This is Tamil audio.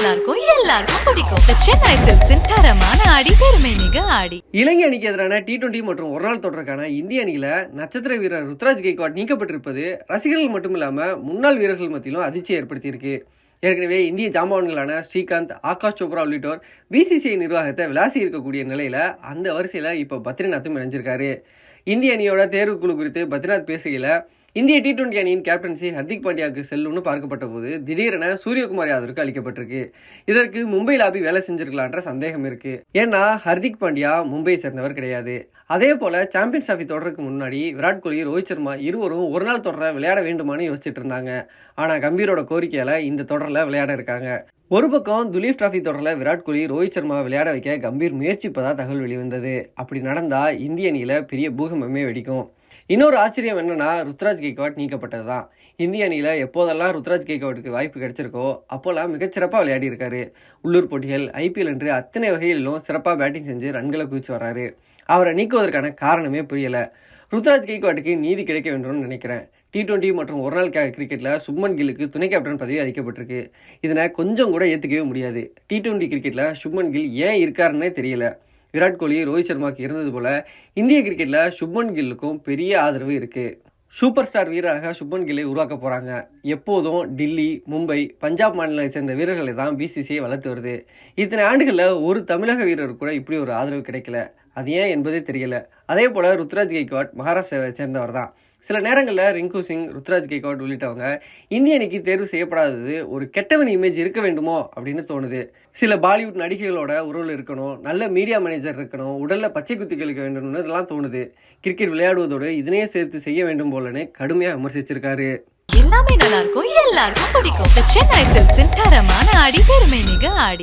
நல்லா இருக்கும் எல்லாருக்கும் பிடிக்கும். The சென்னை சில்க்ஸின் தரமான ஆடி பெருமை மிக ஆடி. இலங்கை அணிக்கு எதிரான டி டுவெண்டி மற்றும் ஒரு நாள் தொடருக்கான இந்திய அணியில நட்சத்திர வீரர் ருத்ராஜ் கெய்க்வாட் நீக்கப்பட்டிருப்பது ரசிகர்கள் மட்டும் இல்லாம முன்னாள் வீரர்கள் மத்தியிலும் அதிர்ச்சியை ஏற்படுத்தியிருக்கு. ஏற்கனவே இந்திய ஜாம்பவான்களான ஸ்ரீகாந்த் ஆகாஷ் சோப்ரா உள்ளிட்டோர் பிசிசிஐ நிர்வாகத்தை விளாசி இருக்கக்கூடிய நிலையில அந்த வரிசையில இப்போ பத்ரிநாத்தும் இணைஞ்சிருக்காரு. இந்திய அணியோட தேர்வுக்குழு குறித்து பத்ரிநாத் பேசுகையில் இந்திய டி டுவெண்டி அணியின் கேப்டன்சி ஹர்திக் பாண்டியாவுக்கு செல்லும்னு பார்க்கப்பட்ட போது திடீரென சூரியகுமார் யாதருக்கு அளிக்கப்பட்டிருக்கு. இதற்கு மும்பை லாபி வேலை செஞ்சிருக்கலான்ற சந்தேகம் இருக்கு. ஏன்னா ஹர்திக் பாண்டியா மும்பை சேர்ந்தவர் கிடையாது. அதே போல சாம்பியன்ஸ் டிராஃபி தொடருக்கு முன்னாடி விராட் கோலி ரோஹித் சர்மா இருவரும் ஒரு நாள் தொடரை விளையாட வேண்டுமான்னு யோசிச்சுட்டு இருந்தாங்க. ஆனா கம்பீரோட கோரிக்கையால இந்த தொடரில் விளையாட இருக்காங்க. ஒரு பக்கம் துலீப் டிராஃபி தொடரில் விராட் கோலி ரோஹித் சர்மா விளையாட வைக்க கம்பீர் முயற்சிப்பதா தகவல் வெளிவந்தது. அப்படி நடந்தா இந்திய அணியில பெரிய பூகம்பமே வெடிக்கும். இன்னொரு ஆச்சரியம் என்னென்னா ருத்ராஜ் கேக்வாட் நீக்கப்பட்டது தான் இந்திய அணியில் எப்போதெல்லாம் ருத்ராஜ் கேக்வாட்டுக்கு வாய்ப்பு கிடைச்சிருக்கோ அப்போல்லாம் மிகச்சிறப்பாக விளையாடி இருக்காரு உள்ளூர் போட்டிகள் ஐபிஎல் என்று அத்தனை வகையிலும் சிறப்பாக பேட்டிங் செஞ்சு ரன்களை குவிச்சு வர்றாரு. அவரை நீக்குவதற்கான காரணமே புரியலை. ருத்ராஜ் கேக்வாட்டுக்கு நீதி கிடைக்க வேண்டும்னு நினைக்கிறேன். டி டுவெண்ட்டி மற்றும் ஒரு நாள் கிரிக்கெட்டில் சுப்மன் கில்லுக்கு துணை கேப்டன் பதவி அளிக்கப்பட்டிருக்கு. இதனை கொஞ்சம் கூட ஏற்றுக்கவே முடியாது. டி டுவெண்ட்டி கிரிக்கெட்டில் சுப்மன் கில் ஏன் இருக்காருன்னே தெரியல. விராட் கோலி ரோஹித் சர்மாவுக்கு இருந்தது போல் இந்திய கிரிக்கெட்டில் சுப்மன் கில்லுக்கும் பெரிய ஆதரவு இருக்குது சூப்பர் ஸ்டார் வீரராக சுப்மன் கில்லை உருவாக்க போகிறாங்க எப்போதும் டில்லி மும்பை பஞ்சாப் மாநிலத்தை சேர்ந்த வீரர்களை தான் பிசிசிஐ வளர்த்து வருது. இத்தனை ஆண்டுகளில் ஒரு தமிழக வீரர் கூட இப்படி ஒரு ஆதரவு கிடைக்கல. அது ஏன் என்பதே தெரியல. அதே போல் ருத்ராஜ் கெய்க்வாட் மகாராஷ்டிராவை சேர்ந்தவர் தான். சில நேரங்களில் ரிங்கு சிங் ருத்ராஜ் கெய்க்வாட் உள்ளிட்டவங்க இந்திய அணிக்கு தேர்வு செய்யப்படாதது ஒரு கெட்டவன் இமேஜ் இருக்க வேண்டுமோ? அப்படின்னு தோணுது. சில பாலிவுட் நடிகைகளோட உறவில் இருக்கணும் நல்ல மீடியா மேனேஜர் இருக்கணும் உடலில் பச்சை குத்தி கழிக்க வேண்டும்னு இதெல்லாம் தோணுது. கிரிக்கெட் விளையாடுவதோடு இதனையே சேர்த்து செய்ய வேண்டும் போலன்னு கடுமையாக விமர்சிச்சிருக்காரு. எல்லாமே நல்லா இருக்கும் எல்லாருக்கும் பிடிக்கும். சென்னை சில்க்ஸின் தரமான ஆடி பெருமை மிக ஆடி